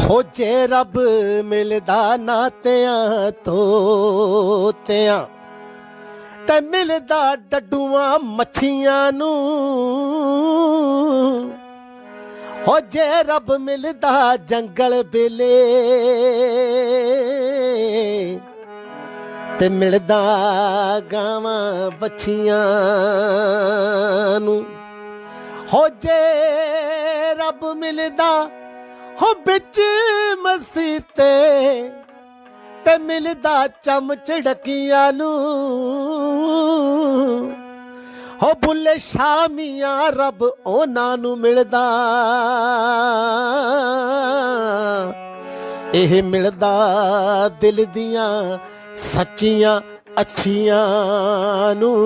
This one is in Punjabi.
ਹੋ ਜੇ ਰੱਬ ਮਿਲਦਾ ਨਾਤਿਆਂ ਤੋਤਿਆਂ ਤੇ ਮਿਲਦਾ ਡੱਡੂਆਂ ਮੱਛੀਆਂ ਨੂੰ। ਹੋ ਜੇ ਰੱਬ ਮਿਲਦਾ ਜੰਗਲ ਬੇਲੇ ਤੇ ਮਿਲਦਾ ਗਾਵਾਂ ਬੱਚੀਆਂ ਨੂੰ। ਹੋ ਜੇ ਰੱਬ ਮਿਲਦਾ ਹੋ ਵਿੱਚ ਮਸੀਤੇ ਤੇ ਮਿਲਦਾ ਚਮ ਚੜਕੀਆਂ ਨੂੰ। ਹੋ ਬੁੱਲੇ ਸ਼ਾਮੀਆਂ ਰੱਬ ਉਹਨਾਂ ਨੂੰ ਮਿਲਦਾ। ਇਹ ਮਿਲਦਾ ਦਿਲ ਦੀਆਂ ਸੱਚੀਆਂ ਅੱਛੀਆਂ ਨੂੰ।